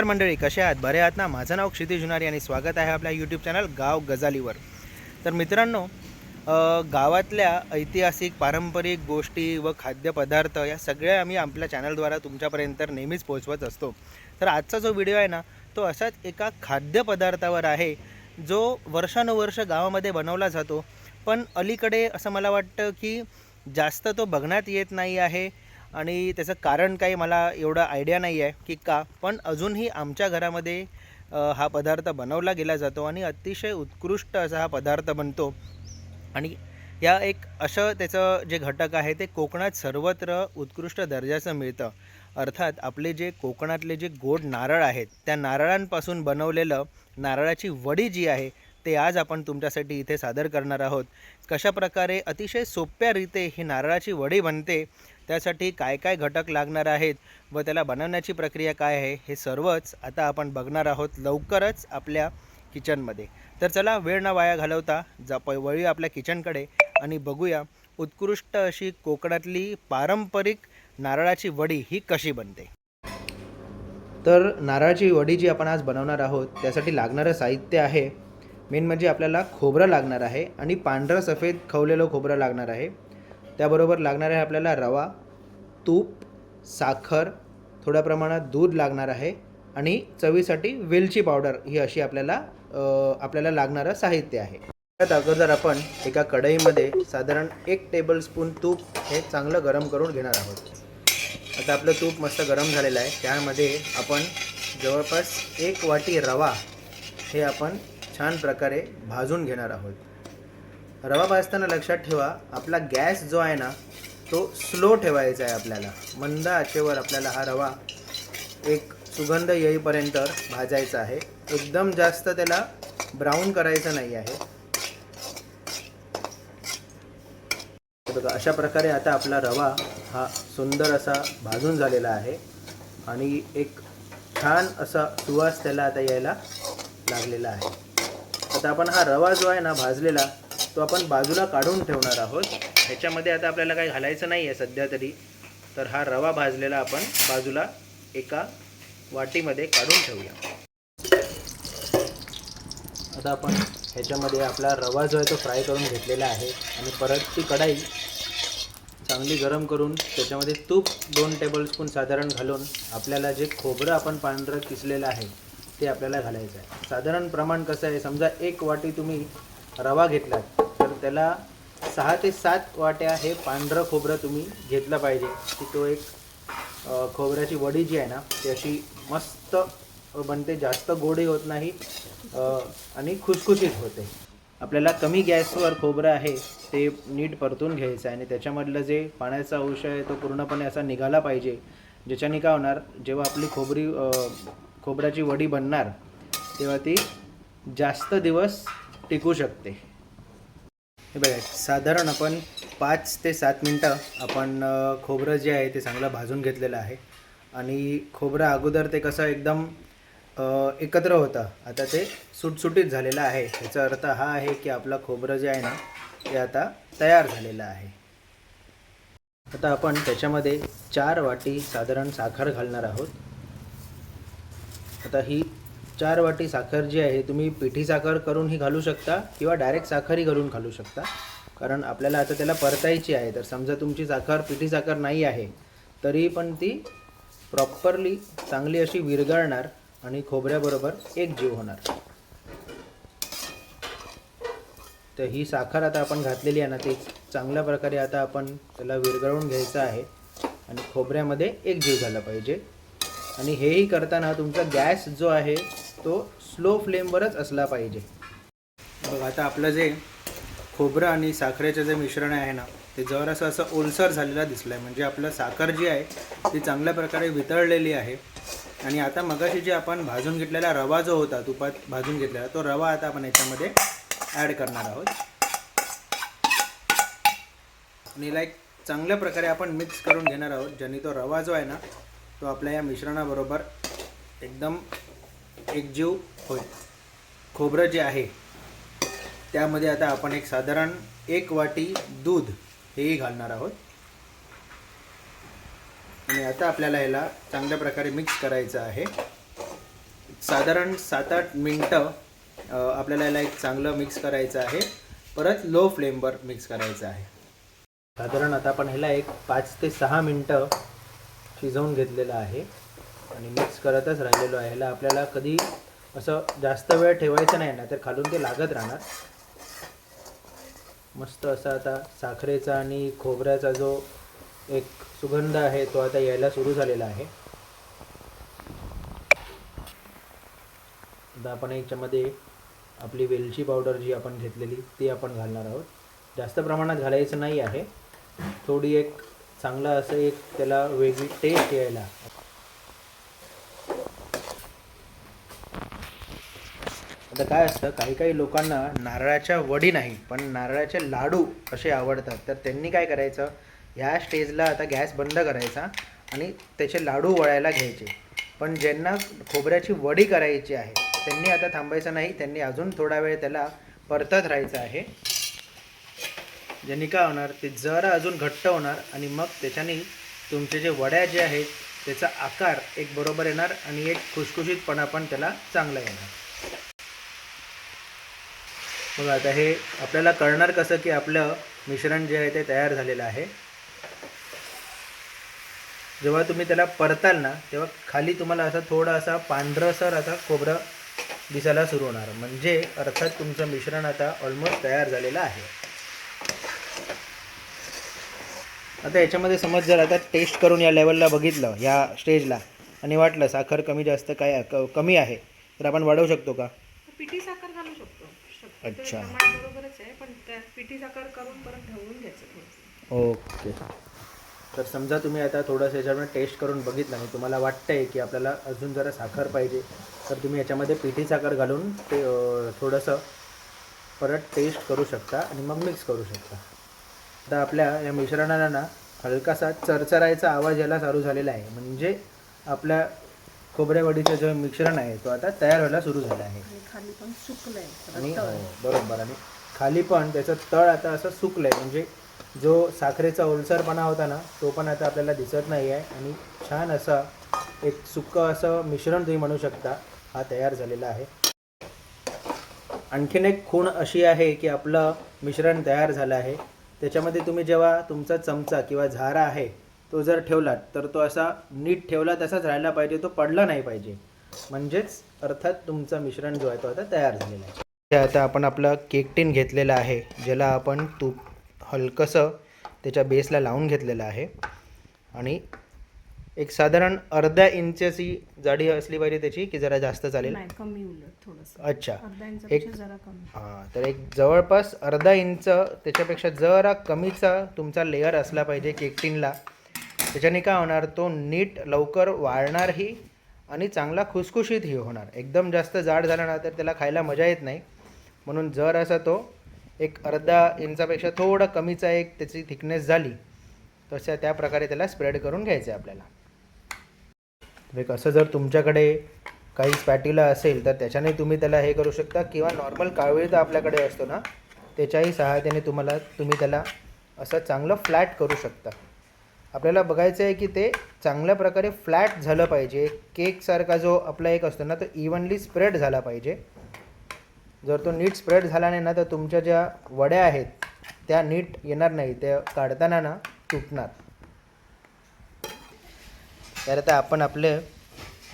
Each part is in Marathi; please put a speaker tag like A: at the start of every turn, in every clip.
A: नमस्कार मंडळी कसे आहात? बरे आहात ना? माझं नाव क्षितिज जुनारी आणि स्वागत आहे आपल्या यूट्यूब चॅनल गाव गजालीवर. तर मित्रांनो गावातल्या ऐतिहासिक पारंपरिक गोष्टी व खाद्यपदार्थ या सगळ्या आम्ही आपल्या चॅनलद्वारा तुमच्यापर्यंत नेहमीच पोहोचवत असतो. तर आजचा जो व्हिडिओ आहे ना तो असाच एका खाद्यपदार्थावर आहे जो वर्षानुवर्ष गावामध्ये बनवला जातो. पण अलीकडे असं मला वाटतं की जास्त तो बघण्यात येत नाही आहे. आणि त्याचं कारण काही मला एवढं आयडिया नाही आहे की का पण अजूनही आमच्या घरामध्ये हा पदार्थ बनवला गेला जातो आणि अतिशय उत्कृष्ट असा हा पदार्थ बनतो. आणि या एक असं त्याचं जे घटक आहे ते कोकणात सर्वत्र उत्कृष्ट दर्जाचं मिळतं. अर्थात आपले जे कोकणातले जे गोड नारळ आहेत त्या नारळांपासून बनवलेलं नारळाची वडी जी आहे ते आज आपण तुमच्यासाठी इथे सादर करणार आहोत. कशा प्रकारे अतिशय सोप्या रीते ही नारळाची वडी बनते त्यासाठी काय काय घटक लागणार आहेत व त्याला बनवण्याची प्रक्रिया काय आहे हे सर्वच आता आपण बघणार आहोत लवकरच आपल्या किचनमध्ये. तर चला वेळ न वाया घालवता जा प वळी आपल्या किचनकडे आणि बघूया उत्कृष्ट अशी कोकणातली पारंपरिक नारळाची वडी ही कशी बनते. तर नारळाची वडी जी आपण आज बनवणार आहोत त्यासाठी लागणारं साहित्य आहे. मेन म्हणजे आपल्याला खोबरं लागणार आहे आणि पांढरं सफेद खवलेलं खोबरं लागणार आहे. त्याबरोबर लागणार आहे आपल्याला रवा तूप साखर थोड्या प्रमाणात दूध लागणार आहे आणि चवीसाठी वेलची पावडर ही अशी आपल्याला आपल्याला लागणारं साहित्य आहे. त्यात अगोदर आपण एका कढईमध्ये साधारण एक टेबलस्पून तूप हे चांगलं गरम करून घेणार आहोत. आता आपलं तूप मस्त गरम झालेलं आहे. त्यामध्ये आपण जवळपास एक वाटी रवा हे आपण छान प्रकारे भाजून घेणार आहोत. रवा भाजताना लक्षात ठेवा आपला गॅस जो आहे ना तो स्लो ठेवायचा आहे आपल्याला. मंद आचेवर आपल्याला हा रवा एक सुगंध येईपर्यंत भाजायचा आहे. एकदम जास्त त्याला ब्राऊन करायचं नाही आहे. बघा अशा प्रकारे आता आपला रवा हा सुंदर असा भाजून झालेला आहे आणि एक छान असा सुवास त्याला आता यायला लागलेला आहे. आता आपण हा रवा जो आहे ना भाजलेला तो आपण बाजूला काढून ठेवणार आहोत. ह्याच्यामध्ये आता आपल्याला काही घालायचं नाही आहे सध्या तरी. तर हा रवा भाजलेला आपण बाजूला एका वाटीमध्ये काढून ठेवूया. आता आपण ह्याच्यामध्ये आपला रवा जो आहे तो फ्राय करून घेतलेला आहे. आणि परत ती कढाई चांगली गरम करून त्याच्यामध्ये तूप दोन टेबलस्पून साधारण घालून आपल्याला जे खोबरं आपण पांढरं किसलेलं आहे ते आपल्याला घालायचं आहे. साधारण प्रमाण कसं आहे? समजा एक वाटी तुम्ही रवा घेतलात तर त्याला सहा ते सात वाट्या हे पांढरं खोबरं तुम्ही घेतलं पाहिजे. की तो एक खोबऱ्याची वडी जी आहे ना ती अशी मस्त बनते जास्त गोडी होत नाही आणि खुसखुशीत होते. आपल्याला कमी गॅसवर खोबरं आहे ते नीट परतून घ्यायचं आहे आणि त्याच्यामधलं जे पाण्याचा अंश आहे तो पूर्णपणे असा निघाला पाहिजे. ज्याच्याने काय होणार जेव्हा आपली खोबरी खोबऱ्याची वडी बनणार तेव्हा ती जास्त दिवस टिकू शकते. हे बघा साधारण आपण पाच ते सात मिनटं आपण खोबरं जे आहे ते चांगलं भाजून घेतलेलं आहे. आणि खोबरं अगोदर ते कसं एकदम एकत्र होतं. आता ते सुटसुटीत झालेलं आहे. याचा अर्थ हा आहे की आपलं खोबरं जे आहे ना ते आता तयार झालेलं आहे. आता आपण त्याच्यामध्ये चार वाटी साधारण साखर घालणार आहोत. आता ही चार वाटी साखर जी आहे तुम्ही पिठी साखर करूनही घालू शकता किंवा डायरेक्ट साखरही घालून घालू शकता. कारण आपल्याला आता त्याला परतायची आहे. तर समजा तुमची साखर पिठी साखर नाही आहे तरी पण ती प्रॉपरली चांगली अशी विरघळणार आणि खोबऱ्याबरोबर एक जीव होणार. तर ही साखर आता आपण घातलेली आहे ना ती चांगल्या प्रकारे आता आपण त्याला विरघळून घ्यायचं आहे आणि खोबऱ्यामध्ये एक जीव झाला पाहिजे. आणि हेही करताना तुमचा गॅस जो आहे तो स्लो फ्लेमवरच असला पाहिजे. बघ आता आपलं जे खोबरं आणि साखरेचं जे मिश्रण आहे ना ते जरासं असं ओलसर झालेला दिसलं आहे म्हणजे आपलं साखर जी आहे ती चांगल्या प्रकारे वितळलेली आहे. आणि आता मगाशी जे आपण भाजून घेतलेला रवा जो होता तुपात भाजून घेतलेला तो रवा आता आपण याच्यामध्ये ॲड करणार आहोत. आणि लाईक चांगल्या प्रकारे आपण मिक्स करून घेणार आहोत. ज्याने तो रवा जो आहे ना तो आपल्या या मिश्रणाबरोबर एकदम एकजीव होईल खोबरं जे आहे त्यामध्ये आता आपण एक साधारण एक वाटी दूध हेही घालणार आहोत. आणि आता आपल्याला ह्याला चांगल्या प्रकारे मिक्स करायचं आहे. साधारण सात आठ मिनटं आपल्याला याला एक चांगलं मिक्स करायचं आहे. परत लो फ्लेमवर मिक्स करायचं आहे. साधारण आता आपण ह्याला एक पाच ते सहा मिनटं शिजवून घेतलेलं आहे. आणि मिक्स करतच राहिलेलो आहे. ह्याला आपल्याला कधी असं जास्त वेळ ठेवायचं नाही ना तर खालून ते लागत राहणार. मस्त असा आता साखरेचा आणि खोबऱ्याचा जो एक सुगंध आहे तो आता यायला सुरू झालेला आहे. आता आपण याच्यामध्ये आपली वेलची पावडर जी आपण घेतलेली ती आपण घालणार आहोत. जास्त प्रमाणात घालायचं नाही आहे. थोडी एक चांगला असं एक त्याला वेगळी टेस्ट यायला आता काय असतं काही काही लोकांना नारळाच्या वडी नाही पण नारळाचे लाडू असे आवडतात. तर त्यांनी काय करायचं ह्या स्टेजला आता गॅस बंद करायचा आणि त्याचे लाडू वळायला घ्यायचे. पण ज्यांना खोबऱ्याची वडी करायची आहे त्यांनी आता थांबायचं नाही त्यांनी अजून थोडा वेळ त्याला परतत राहायचं आहे. ज्यांनी काय होणार ते जरा अजून घट्ट होणार आणि मग त्याच्याने तुमचे जे वड्या जे आहेत त्याचा आकार एक बरोबर येणार आणि एक खुशखुशीतपणा पण त्याला चांगला येणार. मग आता हे आपल्याला कळणार कसं की आपलं मिश्रण जे आहे ते तयार झालेलं आहे. जेव्हा तुम्ही त्याला परताल ना तेव्हा खाली तुम्हाला असा थोडा असा पांढरसर असा खोबरं दिसायला सुरू होणार. म्हणजे अर्थात तुमचं मिश्रण आता ऑलमोस्ट तयार झालेलं आहे. आता याच्यामध्ये समज जर आता टेस्ट करून या लेवलला बघितलं या स्टेजला आणि वाटलं साखर कमी जास्त काय क- कमी आहे तर आपण वाढवू शकतो का?
B: पिठी साखर घालू शकतो.
A: अच्छा.
B: बरोबरच आहे पण त्या पिठी साखर करून परत ढवळून घ्यायचं थोडंसं
A: ओके. तर समजा तुम्ही आता थोडंसं याच्यामध्ये टेस्ट करून बघितलं आणि तुम्हाला वाटतं आहे की आपल्याला अजून जरा साखर पाहिजे तर तुम्ही याच्यामध्ये पिठी साखर घालून ते थोडंसं परत टेस्ट करू शकता आणि मग मिक्स करू शकता. आता आपल्या या मिश्रणाला ना हलकासा चरचरायचा आवाज याला चालू झालेला आहे. म्हणजे आपल्या खोबऱ्यावडीचं जे मिश्रण आहे तो आता तयार व्हायला सुरू झाला आहे.
B: आणि खाली पण सुकलंय.
A: आणि हो, बरोबर. आणि खाली पण त्याचं तळ आता असं सुकलंय. म्हणजे जो साखरेचा ओलसरपणा होता ना तो पण आता आपल्याला दिसत नाही आहे आणि छान असा एक सुक्कं असं मिश्रण तुम्ही म्हणू शकता हा तयार झालेला आहे. आणखीन एक खूण अशी आहे की आपलं मिश्रण तयार झालं आहे. त्याच्यामध्ये तुम्ही जेव्हा तुमचा चमचा किंवा झारा आहे तो जर ठेवलात तर तो असा नीट ठेवला तसाच राहायला पाहिजे तो पडला नाही पाहिजे. म्हणजेच अर्थात तुमचं मिश्रण जो आहे तो आता तयार झालेला आहे. आता आपण आपलं केक टीन घेतलेलं आहे ज्याला आपण तूप हलकंसं त्याच्या बेसला लावून घेतलेलं आहे. आणि एक साधारण अर्ध्या इंचाची जाडी असली पाहिजे त्याची की जरा जास्त चालेल?
B: कमी उलट थोडस.
A: अच्छा. एक हां तर एक जवळपास अर्धा इंच त्याच्यापेक्षा जरा कमीचा तुमचा लेअर असला पाहिजे केक टिनला. त्याच्याने काय होणार? तो नीट लवकर वाळणारही आणि चांगला खुसखुशीतही होणार. एकदम जास्त जाड झाला ना तर त्याला खायला मजा येत नाही. म्हणून जर असा तो एक अर्धा इंचापेक्षा थोडा कमीचा एक त्याची थिकनेस झाली तशा त्या प्रकारे त्याला स्प्रेड करून घ्यायचं आहे आपल्याला एक असं जर तुमच्याकडे काही स्पॅटिला असेल तर त्याच्याने तुम्ही त्याला हे करू शकता किंवा नॉर्मल कावळी तर आपल्याकडे असतो ना त्याच्याही सहाय्याने तुम्हाला तुम्ही त्याला असं चांगलं फ्लॅट करू शकता. आपल्याला बघायचं आहे की ते चांगल्या प्रकारे फ्लॅट झालं पाहिजे. केकसारखा जो आपला एक असतो ना तो इव्हनली स्प्रेड झाला पाहिजे. जर तो नीट स्प्रेड झाला नाही ना तर तुमच्या ज्या वड्या आहेत त्या नीट येणार नाही त्या काढताना ना तुटणार. तर आता आपण आपलं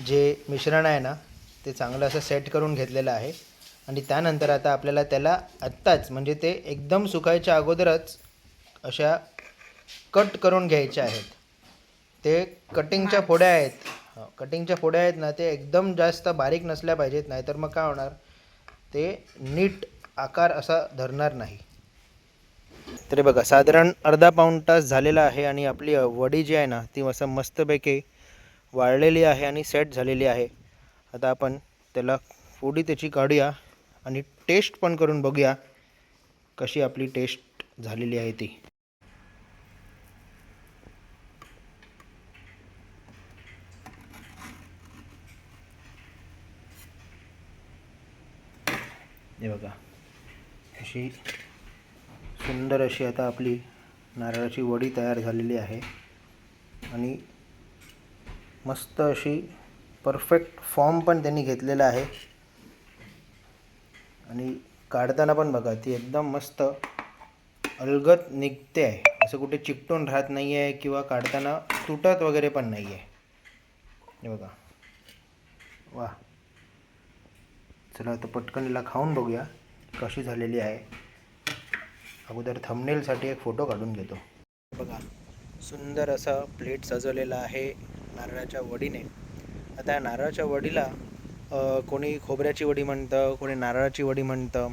A: जे मिश्रण आहे ना ते चांगलं असं सेट करून घेतलेलं आहे. आणि त्यानंतर आता आपल्याला त्याला आत्ताच म्हणजे ते एकदम सुकायच्या अगोदरच अशा कट करून घ्यायच्या आहेत. ते कटिंगच्या फोड्या आहेत. कटिंगच्या फोड्या आहेत ना ते एकदम जास्त बारीक नसल्या पाहिजेत नाहीतर मग काय होणार? ते नीट आकार असा धरणार नाही. तरी बघा साधारण अर्धा पाऊण तास झालेला आहे आणि आपली वडी जी आहे ना ती असं मस्तपैकी वाळलेली आहे आणि सेट झालेली आहे. आता आपण त्याला फोडी त्याची काढूया आणि टेस्ट पण करून बघूया कशी आपली टेस्ट झालेली आहे ती हे बघा अशी सुंदर अशी आता आपली नारळाची वडी तयार झालेली आहे. आणि मस्त अशी परफेक्ट फॉर्म पण त्यांनी घेतलेला आहे. आणि काढताना पण बघा ती एकदम मस्त अलगत निघते आहे. असं कुठे चिकटून राहत नाही आहे किंवा काढताना तुटत वगैरे पण नाही आहे हे बघा. वा चला आता पटकन हिला खाऊन बघूया. कशी झालेली आहे. अगोदर थंबनेलसाठी एक फोटो काढून घेतो. बघा सुंदर असा प्लेट सजवलेला आहे नारळाच्या वडीने. आता या नारळाच्या वडीला कोणी खोबऱ्याची वडी म्हणतं कोणी नारळाची वडी म्हणतं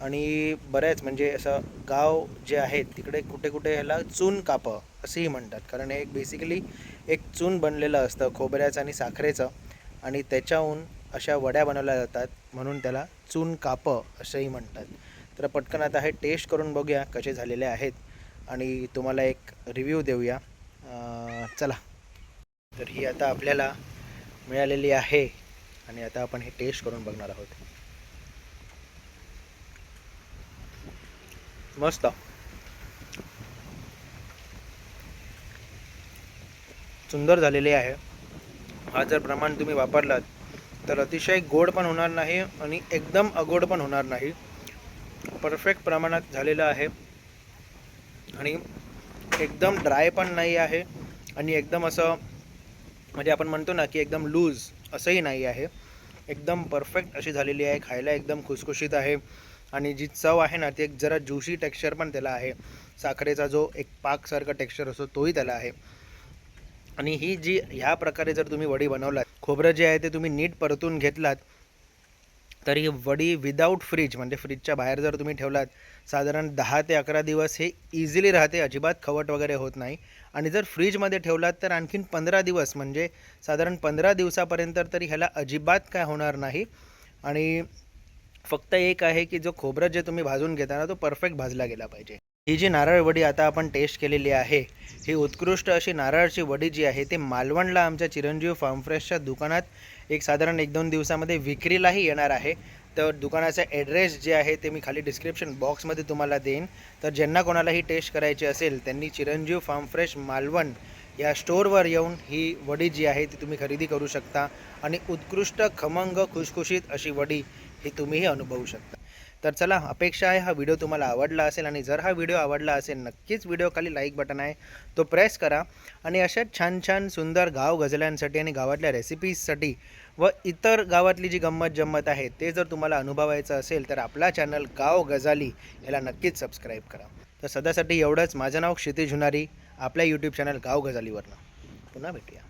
A: आणि बऱ्याच म्हणजे असं गाव जे आहेत तिकडे कुठे कुठे ह्याला चून कापं असेही म्हणतात. कारण हे एक बेसिकली एक चून बनलेलं असतं खोबऱ्याचं आणि साखरेचं. आणि त्याच्याहून अशा वड्या बनवल्या जातात म्हणून त्याला चून कापं असंही म्हणतात. तर पटकन आता हे टेस्ट करून बघूया कसे झालेले आहेत आणि तुम्हाला एक रिव्ह्यू देऊया. चला. तर ही आता आपल्याला मिळालेली आहे आणि आता आपण हे टेस्ट करून बघणार आहोत. मस्त. सुंदर झालेली आहे. हा जर प्रमाण तुम्ही वापरलात तर अतिशय गोड पण होणार नाही आणि एकदम अगोड पण होणार नाही. परफेक्ट प्रमाणात झालेलं आहे. आणि एकदम ड्राय पण नाही आहे. आणि एकदम असं म्हणजे आपण म्हणतो ना की एकदम लूज असंही नाही आहे. एकदम परफेक्ट अशी झालेली आहे. खायला एकदम खुसखुशीत आहे. आणि जी चव आहे ना ती एक जरा ज्युशी टेक्स्चर पण त्याला आहे. साखरेचा जो एक पाकसारखा टेक्स्चर असतो तोही त्याला आहे. आणि ही जी ह्या प्रकारे जर तुम्ही वडी बनवलात खोबरं जे आहे ते तुम्ही नीट परतून घेतलात तर ही वडी विदाऊट फ्रीज म्हणजे फ्रीजच्या बाहेर जर तुम्ही ठेवलात साधारण दहा ते अकरा दिवस हे इझिली राहते अजिबात खवट वगैरे होत नाही. आणि जर फ्रीजमध्ये ठेवलात तर आणखीन पंधरा दिवस म्हणजे साधारण पंधरा दिवसापर्यंत तरी ह्याला अजिबात काय होणार नाही. आणि फक्त एक आहे की जो खोबरं जे तुम्ही भाजून घेता ना तो परफेक्ट भाजला गेला पाहिजे. ही जी नारळ वडी आता आपण टेस्ट केलेली आहे ही उत्कृष्ट अशी नारळची वडी जी आहे ते मालवणला आमच्या चिरंजीव फार्म फ्रेशच्या दुकानात एक साधारण एक दोन दिवसामध्ये विक्रीलाही येणार आहे. तर दुकानाचा ॲड्रेस जे आहे ते मी खाली डिस्क्रिप्शन बॉक्समध्ये तुम्हाला देईन. तर ज्यांना कोणालाही टेस्ट करायची असेल त्यांनी चिरंजीव फार्म फ्रेश मालवण या स्टोअरवर येऊन ही वडी जी आहे ती तुम्ही खरेदी करू शकता. आणि उत्कृष्ट खमंग खुशखुशीत अशी वडी ही तुम्हीही अनुभवू शकता. तर चला अपेक्षा आहे हा व्हिडिओ तुम्हाला आवडला असेल आणि जर हा व्हिडिओ आवडला असेल नक्कीच व्हिडिओखाली लाईक बटन आहे तो प्रेस करा. आणि अशाच छान छान सुंदर गाव गजल्यांसाठी आणि गावातल्या रेसिपीजसाठी व इतर गावातली जी गंमत जम्मत आहे ते जर तुम्हाला अनुभवायचं असेल तर आपला चॅनल गाव गजाली याला नक्कीच सबस्क्राईब करा. तर सध्यासाठी एवढंच. माझं नाव क्षितिज हुनारी आपल्या यूट्यूब चॅनल गाव गजालीवरनं पुन्हा भेटूया.